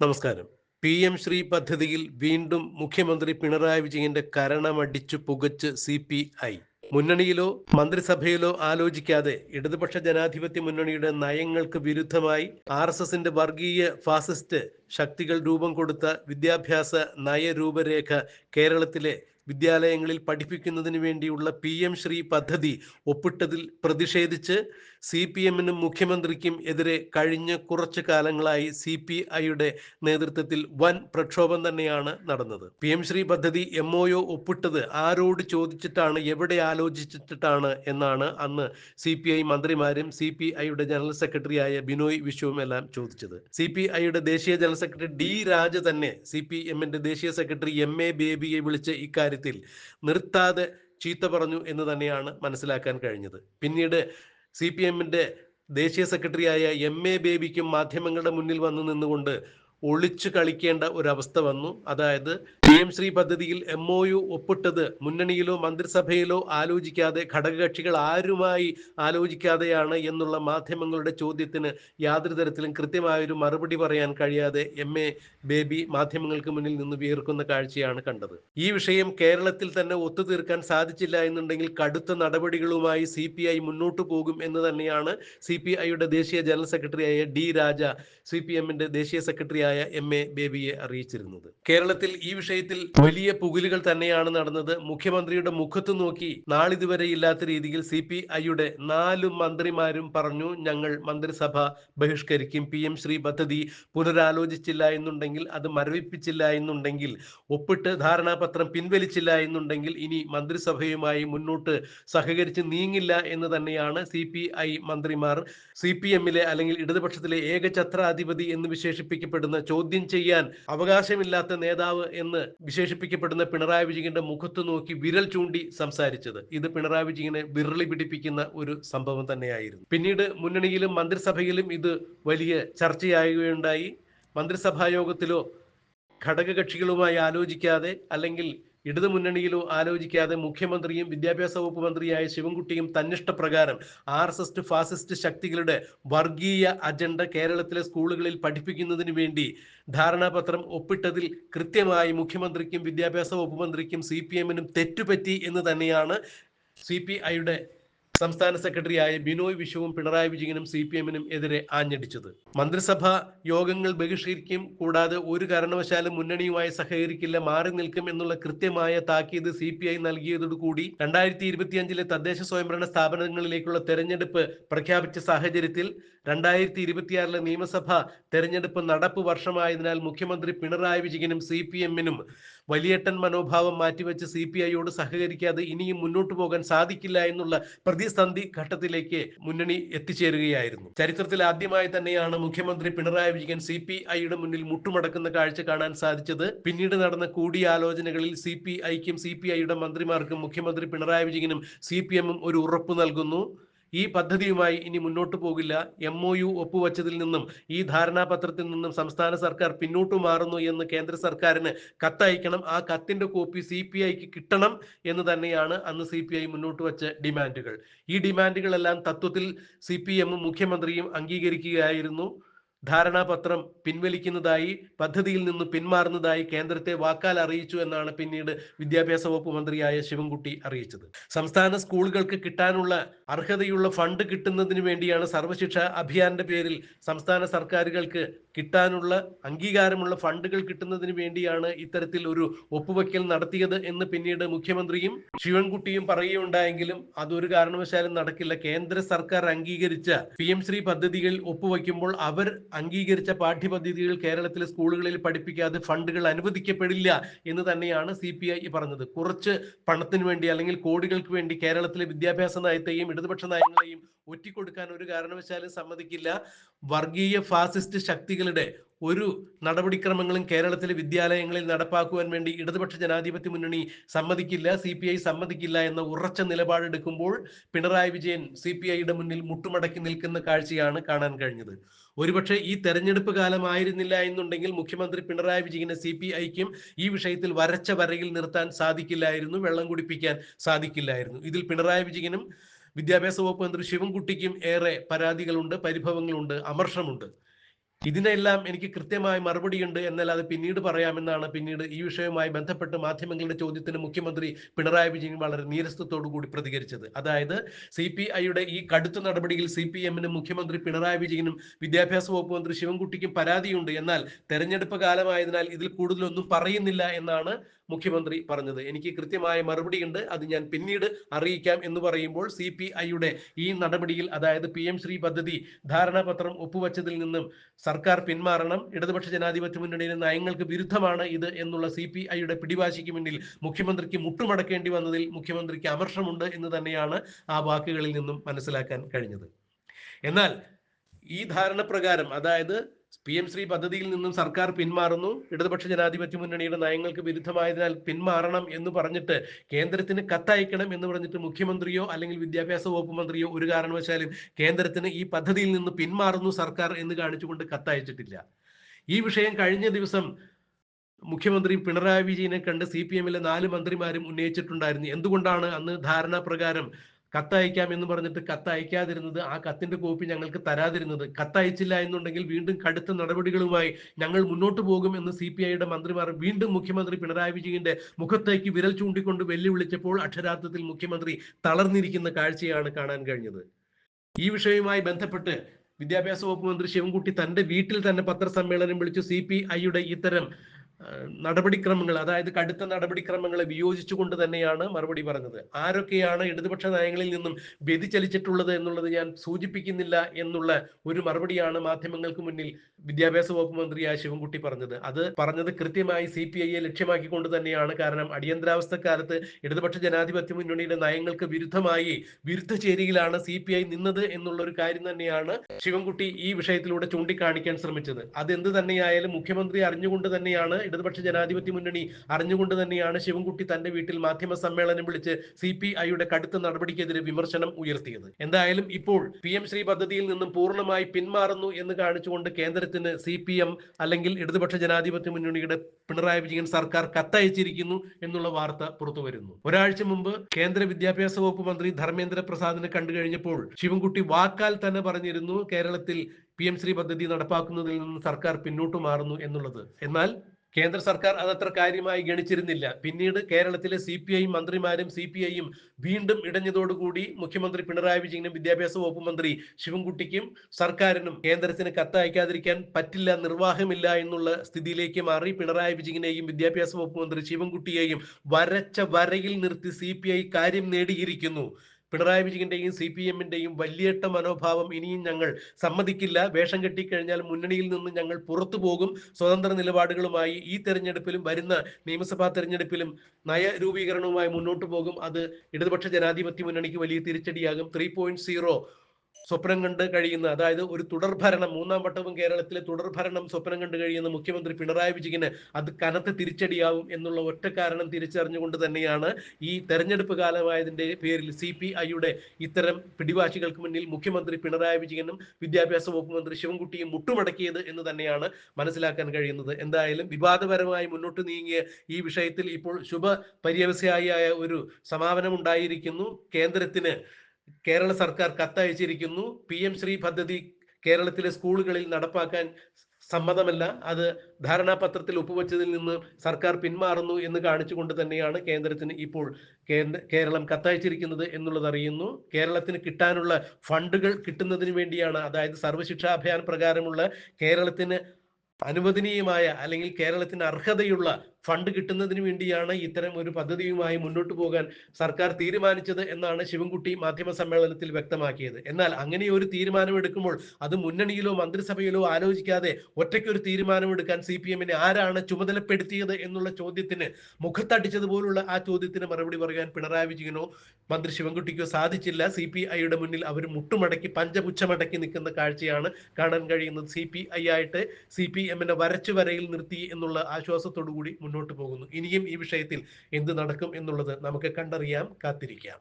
നമസ്കാരം. P M Shri പദ്ധതിയിൽ വീണ്ടും മുഖ്യമന്ത്രി പിണറായി വിജയന്റെ കരണമടിച്ചു പുകച്ച് സി പി ഐ. മുന്നണിയിലോ മന്ത്രിസഭയിലോ ആലോചിക്കാതെ ഇടതുപക്ഷ ജനാധിപത്യ മുന്നണിയുടെ നയങ്ങൾക്ക് വിരുദ്ധമായി ആർ എസ് എസിന്റെ വർഗീയ ഫാസിസ്റ്റ് ശക്തികൾ രൂപം കൊടുത്ത വിദ്യാഭ്യാസ നയരൂപരേഖ കേരളത്തിലെ വിദ്യാലയങ്ങളിൽ പഠിപ്പിക്കുന്നതിന് വേണ്ടിയുള്ള പി എം ശ്രീ പദ്ധതി ഒപ്പിട്ടതിൽ പ്രതിഷേധിച്ച് സി പി എമ്മിനും മുഖ്യമന്ത്രിക്കും എതിരെ കഴിഞ്ഞ കുറച്ചു കാലങ്ങളായി സി പി ഐയുടെ നേതൃത്വത്തിൽ വൻ പ്രക്ഷോഭം തന്നെയാണ് നടന്നത്. പി എം ശ്രീ പദ്ധതി എം ഒ ഒപ്പിട്ടത് ആരോട് ചോദിച്ചിട്ടാണ് എവിടെ ആലോചിച്ചിട്ടാണ് എന്നാണ് അന്ന് സി പി ഐ മന്ത്രിമാരും സി പി ഐയുടെ ജനറൽ സെക്രട്ടറിയായ ബിനോയ് വിശ്വവും എല്ലാം ചോദിച്ചത്. സി പി ഐയുടെ ദേശീയ ജനറൽ സെക്രട്ടറി ഡി രാജ തന്നെ സി പി എമ്മിന്റെ ദേശീയ സെക്രട്ടറി എം എ ബേബിയെ വിളിച്ച് ഇക്കാര്യത്തിൽ നിർത്താതെ ചീത്ത പറഞ്ഞു എന്ന് തന്നെയാണ് മനസ്സിലാക്കാൻ കഴിഞ്ഞത്. പിന്നീട് സി പി എമ്മിന്റെ ദേശീയ സെക്രട്ടറിയായ എം എ ബേബിക്കും മാധ്യമങ്ങളുടെ മുന്നിൽ വന്നു നിന്നുകൊണ്ട് ഒളിച്ചു കളിക്കേണ്ട ഒരവസ്ഥ വന്നു. അതായത് എം ശ്രീ പദ്ധതിയിൽ എം ഒ യു ഒപ്പിട്ടത് മുന്നണിയിലോ മന്ത്രിസഭയിലോ ആലോചിക്കാതെ ഘടകകക്ഷികൾ ആരുമായി ആലോചിക്കാതെയാണ് എന്നുള്ള മാധ്യമങ്ങളുടെ ചോദ്യത്തിന് യാതൊരു തരത്തിലും കൃത്യമായൊരു മറുപടി പറയാൻ കഴിയാതെ എം എ ബേബി മാധ്യമങ്ങൾക്ക് മുന്നിൽ നിന്ന് വിയർക്കുന്ന കാഴ്ചയാണ് കണ്ടത്. ഈ വിഷയം കേരളത്തിൽ തന്നെ ഒത്തുതീർക്കാൻ സാധിച്ചില്ല എന്നുണ്ടെങ്കിൽ കടുത്ത നടപടികളുമായി സി പി ഐ മുന്നോട്ട് പോകും എന്ന് തന്നെയാണ് സി പി ഐയുടെ ദേശീയ ജനറൽ സെക്രട്ടറിയായ ഡി രാജ സി പി എമ്മിന്റെ ദേശീയ സെക്രട്ടറിയായ എം എ ബേബിയെ അറിയിച്ചിരുന്നത്. കേരളത്തിൽ ഈ വിഷയത്തിൽ വലിയ പുകിലുകൾ തന്നെയാണ് നടന്നത്. മുഖ്യമന്ത്രിയുടെ മുഖത്ത് നോക്കി നാളിതുവരെ ഇല്ലാത്ത രീതിയിൽ സി പി ഐയുടെ നാല് മന്ത്രിമാരും പറഞ്ഞു ഞങ്ങൾ മന്ത്രിസഭ ബഹിഷ്കരിക്കും. പി എം ശ്രീ പദ്ധതി പുനരാലോചിച്ചില്ല എന്നുണ്ടെങ്കിൽ അത് മരവിപ്പിച്ചില്ല എന്നുണ്ടെങ്കിൽ ഒപ്പിട്ട് ധാരണാപത്രം പിൻവലിച്ചില്ല എന്നുണ്ടെങ്കിൽ ഇനി മന്ത്രിസഭയുമായി മുന്നോട്ട് സഹകരിച്ച് നീങ്ങില്ല എന്ന് തന്നെയാണ് സി പി ഐ മന്ത്രിമാർ സി പി എമ്മിലെ അല്ലെങ്കിൽ ഇടതുപക്ഷത്തിലെ ഏകഛത്രാധിപതി എന്ന് വിശേഷിപ്പിക്കപ്പെടുന്ന ചോദ്യം ചെയ്യാൻ അവകാശമില്ലാത്ത നേതാവ് എന്ന് വിശേഷിപ്പിക്കപ്പെടുന്ന പിണറായി വിജയന്റെ മുഖത്ത് നോക്കി വിരൽ ചൂണ്ടി സംസാരിച്ചത്. ഇത് പിണറായി വിജയനെ വിരളി പിടിപ്പിക്കുന്ന ഒരു സംഭവം തന്നെയായിരുന്നു. പിന്നീട് മുന്നണിയിലും മന്ത്രിസഭയിലും ഇത് വലിയ ചർച്ചയാകുകയുണ്ടായി മന്ത്രിസഭാ യോഗത്തിലോ ഘടകകക്ഷികളുമായി ആലോചിക്കാതെ അല്ലെങ്കിൽ ഇടതു മുന്നണിയിലോ ആലോചിക്കാതെ മുഖ്യമന്ത്രിയും വിദ്യാഭ്യാസ വകുപ്പ് മന്ത്രിയായ ശിവൻകുട്ടിയും തന്നിഷ്ടപ്രകാരം ആർ എസ് എസ് ഫാസിസ്റ്റ് ശക്തികളുടെ വർഗീയ അജണ്ട കേരളത്തിലെ സ്കൂളുകളിൽ പഠിപ്പിക്കുന്നതിന് വേണ്ടി ധാരണാപത്രം ഒപ്പിട്ടതിൽ കൃത്യമായി മുഖ്യമന്ത്രിക്കും വിദ്യാഭ്യാസ വകുപ്പ് മന്ത്രിക്കും സി പി എമ്മിനും തെറ്റുപറ്റി എന്ന് തന്നെയാണ് സി പി ഐയുടെ സംസ്ഥാന സെക്രട്ടറിയായ ബിനോയ് വിശ്വവും പിണറായി വിജയനും സി പി എമ്മിനും എതിരെ ആഞ്ഞടിച്ചത്. മന്ത്രിസഭ യോഗങ്ങൾ ബഹിഷ്കരിക്കും കൂടാതെ ഒരു കാരണവശാലും മുന്നണിയുമായി സഹകരിക്കില്ല മാറി നിൽക്കും എന്നുള്ള കൃത്യമായ താക്കീത് സി പി ഐ നൽകിയതോടുകൂടി രണ്ടായിരത്തി ഇരുപത്തിയഞ്ചിലെ തദ്ദേശ സ്വയംഭരണ സ്ഥാപനങ്ങളിലേക്കുള്ള തെരഞ്ഞെടുപ്പ് പ്രഖ്യാപിച്ച സാഹചര്യത്തിൽ രണ്ടായിരത്തി ഇരുപത്തിയാറിലെ നിയമസഭാ തെരഞ്ഞെടുപ്പ് നടപ്പ് വർഷമായതിനാൽ മുഖ്യമന്ത്രി പിണറായി വിജയനും സി പി എമ്മിനും വലിയേട്ടൻ മനോഭാവം മാറ്റിവെച്ച് സി പി ഐയോട് സഹകരിക്കാതെ ഇനിയും മുന്നോട്ട് പോകാൻ സാധിക്കില്ല എന്നുള്ള പ്രതിസന്ധി ഘട്ടത്തിലേക്ക് മുന്നണി എത്തിച്ചേരുകയായിരുന്നു. ചരിത്രത്തിൽ ആദ്യമായി തന്നെയാണ് മുഖ്യമന്ത്രി പിണറായി വിജയൻ സി പി ഐയുടെ മുന്നിൽ മുട്ടുമടക്കുന്ന കാഴ്ച കാണാൻ സാധിച്ചത്. പിന്നീട് നടന്ന കൂടിയാലോചനകളിൽ സി പി ഐക്കും സി പി ഐയുടെ മന്ത്രിമാർക്കും മുഖ്യമന്ത്രി പിണറായി വിജയനും സി പി എമ്മും ഒരു ഉറപ്പ് നൽകുന്നു. ഈ പദ്ധതിയുമായി ഇനി മുന്നോട്ട് പോകില്ല. എം ഒ യു ഒപ്പുവച്ചതിൽ നിന്നും ഈ ധാരണാപത്രത്തിൽ നിന്നും സംസ്ഥാന സർക്കാർ പിന്നോട്ട് മാറുന്നു എന്ന് കേന്ദ്ര സർക്കാരിന് കത്തയക്കണം. ആ കത്തിന്റെ കോപ്പി സി പി ഐക്ക് കിട്ടണം എന്ന് തന്നെയാണ് അന്ന് സി പി ഐ മുന്നോട്ട് വച്ച ഡിമാൻഡുകൾ. ഈ ഡിമാൻഡുകളെല്ലാം തത്വത്തിൽ സി പി എമ്മും മുഖ്യമന്ത്രിയും അംഗീകരിക്കുകയായിരുന്നു. ധാരണാപത്രം പിൻവലിക്കുന്നതായി പദ്ധതിയിൽ നിന്ന് പിന്മാറുന്നതായി കേന്ദ്രത്തെ വാക്കാൽ അറിയിച്ചു എന്നാണ് പിന്നീട് വിദ്യാഭ്യാസ വകുപ്പ് മന്ത്രിയായ ശിവൻകുട്ടി അറിയിച്ചത്. സംസ്ഥാന സ്കൂളുകൾക്ക് കിട്ടാനുള്ള അർഹതയുള്ള ഫണ്ട് കിട്ടുന്നതിന് വേണ്ടിയാണ് സർവശിക്ഷ അഭിയാന്റെ പേരിൽ സംസ്ഥാന സർക്കാരുകൾക്ക് കിട്ടാനുള്ള അംഗീകാരമുള്ള ഫണ്ടുകൾ കിട്ടുന്നതിന് വേണ്ടിയാണ് ഇത്തരത്തിൽ ഒരു ഒപ്പുവെക്കൽ നടത്തിയത് എന്ന് പിന്നീട് മുഖ്യമന്ത്രിയും ശിവൻകുട്ടിയും പറയുകയുണ്ടായെങ്കിലും അതൊരു കാരണവശാലും നടക്കില്ല. കേന്ദ്ര സർക്കാർ അംഗീകരിച്ച പി എം ശ്രീ പദ്ധതികൾ ഒപ്പുവെക്കുമ്പോൾ അവർ അംഗീകരിച്ച പാഠ്യപദ്ധതികൾ കേരളത്തിലെ സ്കൂളുകളിൽ പഠിപ്പിക്കാതെ ഫണ്ടുകൾ അനുവദിക്കപ്പെടില്ല എന്ന് തന്നെയാണ് സി പി ഐ പറഞ്ഞത്. കുറച്ച് പണത്തിന് വേണ്ടി അല്ലെങ്കിൽ കോടികൾക്ക് വേണ്ടി കേരളത്തിലെ വിദ്യാഭ്യാസ നയത്തെയും ഇടതുപക്ഷ നയങ്ങളെയും ഒറ്റിക്കൊടുക്കാൻ ഒരു കാരണവശാലും സമ്മതിക്കില്ല. വർഗീയ ഫാസിസ്റ്റ് ശക്തികളുടെ ഒരു നടപടിക്രമങ്ങളും കേരളത്തിലെ വിദ്യാലയങ്ങളിൽ നടപ്പാക്കുവാൻ വേണ്ടി ഇടതുപക്ഷ ജനാധിപത്യ മുന്നണി സമ്മതിക്കില്ല സി പി ഐ സമ്മതിക്കില്ല എന്ന ഉറച്ച നിലപാടെടുക്കുമ്പോൾ പിണറായി വിജയൻ സി പി ഐയുടെ മുന്നിൽ മുട്ടുമടക്കി നിൽക്കുന്ന കാഴ്ചയാണ് കാണാൻ കഴിഞ്ഞത്. ഒരുപക്ഷെ ഈ തെരഞ്ഞെടുപ്പ് കാലമായിരുന്നില്ല എന്നുണ്ടെങ്കിൽ മുഖ്യമന്ത്രി പിണറായി വിജയനെ സി പി ഐക്കും ഈ വിഷയത്തിൽ വരച്ച വരയിൽ നിർത്താൻ സാധിക്കില്ലായിരുന്നു വെള്ളം കുടിപ്പിക്കാൻ സാധിക്കില്ലായിരുന്നു. ഇതിൽ പിണറായി വിജയനും വിദ്യാഭ്യാസ വകുപ്പ് മന്ത്രി ശിവൻകുട്ടിക്കും ഏറെ പരാതികളുണ്ട് പരിഭവങ്ങളുണ്ട് അമർഷമുണ്ട്. ഇതിനെല്ലാം എനിക്ക് കൃത്യമായ മറുപടിയുണ്ട്. എന്നാൽ അത് പിന്നീട് പറയാമെന്നാണ് പിന്നീട് ഈ വിഷയവുമായി ബന്ധപ്പെട്ട് മാധ്യമങ്ങളുടെ ചോദ്യത്തിന് മുഖ്യമന്ത്രി പിണറായി വിജയൻ വളരെ നീരസത്തോടു കൂടി പ്രതികരിച്ചത്. അതായത് സി പി ഐയുടെ ഈ കടുത്ത നടപടിയിൽ സി പി എമ്മിനും മുഖ്യമന്ത്രി പിണറായി വിജയനും വിദ്യാഭ്യാസ വകുപ്പ് മന്ത്രി ശിവൻകുട്ടിക്കും പരാതിയുണ്ട്. എന്നാൽ തെരഞ്ഞെടുപ്പ് കാലമായതിനാൽ ഇതിൽ കൂടുതലൊന്നും പറയുന്നില്ല എന്നാണ് മുഖ്യമന്ത്രി പറഞ്ഞത്. എനിക്ക് കൃത്യമായ മറുപടിയുണ്ട്. അത് ഞാൻ പിന്നീട് അറിയിക്കാം എന്ന് പറയുമ്പോൾ സി പി ഐയുടെ ഈ നടപടിയിൽ അതായത് പി എം ശ്രീ പദ്ധതി ധാരണാപത്രം ഒപ്പുവച്ചതിൽ നിന്നും സർക്കാർ പിന്മാറണം. ഇടതുപക്ഷ ജനാധിപത്യ മുന്നണിയിലെ നയങ്ങൾക്ക് വിരുദ്ധമാണ് ഇത് എന്നുള്ള സി പി ഐയുടെ പിടിവാശിക്ക് മുന്നിൽ മുഖ്യമന്ത്രിക്ക് മുട്ടുമടക്കേണ്ടി വന്നതിൽ മുഖ്യമന്ത്രിക്ക് അമർഷമുണ്ട് എന്ന് തന്നെയാണ് ആ വാക്കുകളിൽ നിന്നും മനസ്സിലാക്കാൻ കഴിഞ്ഞത്. എന്നാൽ ഈ ധാരണ പ്രകാരം അതായത് പി എം ശ്രീ പദ്ധതിയിൽ നിന്നും സർക്കാർ പിന്മാറുന്നു. ഇടതുപക്ഷ ജനാധിപത്യ മുന്നണിയുടെ നയങ്ങൾക്ക് വിരുദ്ധമായതിനാൽ പിന്മാറണം എന്ന് പറഞ്ഞിട്ട് കേന്ദ്രത്തിന് കത്തയക്കണം എന്ന് പറഞ്ഞിട്ട് മുഖ്യമന്ത്രിയോ അല്ലെങ്കിൽ വിദ്യാഭ്യാസ വകുപ്പ് മന്ത്രിയോ ഒരു കാരണവശാലും കേന്ദ്രത്തിന് ഈ പദ്ധതിയിൽ നിന്ന് പിന്മാറുന്നു സർക്കാർ എന്ന് കാണിച്ചുകൊണ്ട് കത്തയച്ചിട്ടില്ല. ഈ വിഷയം കഴിഞ്ഞ ദിവസം മുഖ്യമന്ത്രി പിണറായി വിജയനെ കണ്ട് സി പി എമ്മിലെ നാല് മന്ത്രിമാരും ഉന്നയിച്ചിട്ടുണ്ടായിരുന്നു. എന്തുകൊണ്ടാണ് അന്ന് ധാരണാപ്രകാരം കത്തയക്കാം എന്ന് പറഞ്ഞിട്ട് കത്തയക്കാതിരുന്നത് ആ കത്തിന്റെ കോപ്പി ഞങ്ങൾക്ക് തരാതിരുന്നത്. കത്തയച്ചില്ല എന്നുണ്ടെങ്കിൽ വീണ്ടും കടുത്ത നടപടികളുമായി ഞങ്ങൾ മുന്നോട്ട് പോകും എന്ന് സി പി ഐയുടെ മന്ത്രിമാർ വീണ്ടും മുഖ്യമന്ത്രി പിണറായി വിജയന്റെ മുഖത്തേക്ക് വിരൽ ചൂണ്ടിക്കൊണ്ട് വെല്ലുവിളിച്ചപ്പോൾ അക്ഷരാർത്ഥത്തിൽ മുഖ്യമന്ത്രി തളർന്നിരിക്കുന്ന കാഴ്ചയാണ് കാണാൻ കഴിഞ്ഞത്. ഈ വിഷയവുമായി ബന്ധപ്പെട്ട് വിദ്യാഭ്യാസ വകുപ്പ് മന്ത്രി ശിവൻകുട്ടി തന്റെ വീട്ടിൽ തന്നെ പത്രസമ്മേളനം വിളിച്ചു സി പി ഐയുടെ ഇത്തരം നടപടിക്രമങ്ങൾ അതായത് കടുത്ത നടപടിക്രമങ്ങളെ വിയോജിച്ചുകൊണ്ട് തന്നെയാണ് മറുപടി പറഞ്ഞത്. ആരൊക്കെയാണ് ഇടതുപക്ഷ നയങ്ങളിൽ നിന്നും വ്യതിചലിച്ചിട്ടുള്ളത് എന്നുള്ളത് ഞാൻ സൂചിപ്പിക്കുന്നില്ല എന്നുള്ള ഒരു മറുപടിയാണ് മാധ്യമങ്ങൾക്ക് മുന്നിൽ വിദ്യാഭ്യാസ വകുപ്പ് മന്ത്രിയായ ശിവൻകുട്ടി പറഞ്ഞത്. അത് പറഞ്ഞത് കൃത്യമായി സി പി ഐയെ ലക്ഷ്യമാക്കിക്കൊണ്ട് തന്നെയാണ്. കാരണം അടിയന്തരാവസ്ഥ കാലത്ത് ഇടതുപക്ഷ ജനാധിപത്യ മുന്നണിയുടെ നയങ്ങൾക്ക് വിരുദ്ധമായി വിരുദ്ധ ചേരിയിലാണ് സി പി ഐ നിന്നത് എന്നുള്ള ഒരു കാര്യം തന്നെയാണ് ശിവൻകുട്ടി ഈ വിഷയത്തിലൂടെ ചൂണ്ടിക്കാണിക്കാൻ ശ്രമിച്ചത്. അതെന്ത് തന്നെയായാലും മുഖ്യമന്ത്രി അറിഞ്ഞുകൊണ്ട് തന്നെയാണ് ഇടതുപക്ഷ ജനാധിപത്യ മുന്നണി അറിഞ്ഞുകൊണ്ട് തന്നെയാണ് ശിവൻകുട്ടി തന്റെ വീട്ടിൽ മാധ്യമ സമ്മേളനം വിളിച്ച് സി പി ഐയുടെ കടുത്ത നടപടിക്കെതിരെ വിമർശനം ഉയർത്തിയത്. എന്തായാലും ഇപ്പോൾ പി എം ശ്രീ പദ്ധതിയിൽ നിന്നും പൂർണമായി പിന്മാറുന്നു എന്ന് കാണിച്ചുകൊണ്ട് കേന്ദ്രത്തിന് സി പി എം അല്ലെങ്കിൽ ഇടതുപക്ഷ ജനാധിപത്യ മുന്നണിയുടെ പിണറായി വിജയൻ സർക്കാർ കത്തയച്ചിരിക്കുന്നു എന്നുള്ള വാർത്ത പുറത്തു വരുന്നു ഒരാഴ്ച മുമ്പ് കേന്ദ്ര വിദ്യാഭ്യാസ വകുപ്പ് മന്ത്രി ധർമ്മേന്ദ്ര പ്രസാദിനെ കണ്ടു കഴിഞ്ഞപ്പോൾ ശിവൻകുട്ടി വാക്കാൽ തന്നെ പറഞ്ഞിരുന്നു കേരളത്തിൽ പി എം ശ്രീ പദ്ധതി നടപ്പാക്കുന്നതിൽ നിന്ന് സർക്കാർ പിന്നോട്ട് മാറുന്നു എന്നുള്ളത്. എന്നാൽ കേന്ദ്ര സർക്കാർ അതത്ര കാര്യമായി ഗണിച്ചിരുന്നില്ല. പിന്നീട് കേരളത്തിലെ സി പി ഐ മന്ത്രിമാരും സി പി ഐയും വീണ്ടും ഇടഞ്ഞതോടുകൂടി മുഖ്യമന്ത്രി പിണറായി വിജയനും വിദ്യാഭ്യാസ വകുപ്പ് മന്ത്രി ശിവൻകുട്ടിക്കും സർക്കാരിനും കേന്ദ്രത്തിന് കത്തയക്കാതിരിക്കാൻ പറ്റില്ല നിർവാഹമില്ല എന്നുള്ള സ്ഥിതിയിലേക്ക് മാറി പിണറായി വിജയനെയും വിദ്യാഭ്യാസ വകുപ്പ് മന്ത്രി ശിവൻകുട്ടിയെയും വരച്ച വരയിൽ നിർത്തി സി കാര്യം നേടിയിരിക്കുന്നു. പിണറായി വിജയന്റെയും സി പി എമ്മിന്റെയും വലിയേട്ട മനോഭാവം ഇനിയും ഞങ്ങൾ സമ്മതിക്കില്ല. വേഷം കെട്ടിക്കഴിഞ്ഞാൽ മുന്നണിയിൽ നിന്ന് ഞങ്ങൾ പുറത്തു പോകും. സ്വതന്ത്ര നിലപാടുകളുമായി ഈ തെരഞ്ഞെടുപ്പിലും വരുന്ന നിയമസഭാ തെരഞ്ഞെടുപ്പിലും നയരൂപീകരണവുമായി മുന്നോട്ട് പോകും. അത് ഇടതുപക്ഷ ജനാധിപത്യ മുന്നണിക്ക് വലിയ തിരിച്ചടിയാകും. ത്രീ പോയിന്റ് സീറോ സ്വപ്നം കണ്ട് കഴിയുന്ന അതായത് ഒരു തുടർഭരണം മൂന്നാം വട്ടവും കേരളത്തിലെ തുടർഭരണം സ്വപ്നം കണ്ട് കഴിയുന്ന മുഖ്യമന്ത്രി പിണറായി വിജയന് അത് കനത്ത തിരിച്ചടിയാവും എന്നുള്ള ഒറ്റ കാരണം തിരിച്ചറിഞ്ഞുകൊണ്ട് തന്നെയാണ് ഈ തെരഞ്ഞെടുപ്പ് കാലമായതിന്റെ പേരിൽ സി പി ഐയുടെ ഇത്തരം പിടിവാശികൾക്ക് മുന്നിൽ മുഖ്യമന്ത്രി പിണറായി വിജയനും വിദ്യാഭ്യാസ വകുപ്പ് മന്ത്രി ശിവൻകുട്ടിയും മുട്ടുമടക്കിയത് എന്ന് തന്നെയാണ് മനസ്സിലാക്കാൻ കഴിയുന്നത്. എന്തായാലും വിവാദപരമായി മുന്നോട്ട് നീങ്ങിയ ഈ വിഷയത്തിൽ ഇപ്പോൾ ശുഭ പര്യവസായിയായ ഒരു സമാപനം ഉണ്ടായിരിക്കുന്നു കേന്ദ്രത്തിന് കേരള സർക്കാർ കത്തയച്ചിരിക്കുന്നു. പി എം ശ്രീ പദ്ധതി കേരളത്തിലെ സ്കൂളുകളിൽ നടപ്പാക്കാൻ സമ്മതമല്ല. അത് ധാരണാപത്രത്തിൽ ഒപ്പുവെച്ചതിൽ നിന്ന് സർക്കാർ പിന്മാറുന്നു എന്ന് കാണിച്ചുകൊണ്ട് തന്നെയാണ് കേന്ദ്രത്തിന് ഇപ്പോൾ കേരളം കത്തയച്ചിരിക്കുന്നത് എന്നുള്ളത് അറിയുന്നു. കേരളത്തിന് കിട്ടാനുള്ള ഫണ്ടുകൾ കിട്ടുന്നതിന് വേണ്ടിയാണ് അതായത് സർവശിക്ഷാ അഭിയാൻ പ്രകാരമുള്ള കേരളത്തിന് അനുവദനീയമായ അല്ലെങ്കിൽ കേരളത്തിന് അർഹതയുള്ള ഫണ്ട് കിട്ടുന്നതിന് വേണ്ടിയാണ് ഇത്തരം ഒരു പദ്ധതിയുമായി മുന്നോട്ട് പോകാൻ സർക്കാർ തീരുമാനിച്ചത് എന്നാണ് ശിവൻകുട്ടി മാധ്യമ സമ്മേളനത്തിൽ വ്യക്തമാക്കിയത്. എന്നാൽ അങ്ങനെ ഒരു തീരുമാനം എടുക്കുമ്പോൾ അത് മുന്നണിയിലോ മന്ത്രിസഭയിലോ ആലോചിക്കാതെ ഒറ്റയ്ക്കൊരു തീരുമാനമെടുക്കാൻ സി പി എമ്മിനെ ആരാണ് ചുമതലപ്പെടുത്തിയത് എന്നുള്ള ചോദ്യത്തിന് മുഖത്തടിച്ചതുപോലുള്ള ആ ചോദ്യത്തിന് മറുപടി പറയാൻ പിണറായി വിജയനോ മന്ത്രി ശിവൻകുട്ടിക്കോ സാധിച്ചില്ല. സി പി ഐയുടെ മുന്നിൽ അവർ മുട്ടുമടക്കി പഞ്ചപുച്ഛമടക്കി നിൽക്കുന്ന കാഴ്ചയാണ് കാണാൻ കഴിയുന്നത്. സി പി ഐ ആയിട്ട് സി പി എമ്മിനെ വരച്ചു വരയിൽ നിർത്തി എന്നുള്ള ആശ്വാസത്തോടു കൂടി മുന്നോട്ട് പോകുന്നു. ഇനിയും ഈ വിഷയത്തിൽ എന്ത് നടക്കും എന്നുള്ളത് നമുക്ക് കണ്ടറിയാം കാത്തിരിക്കാം.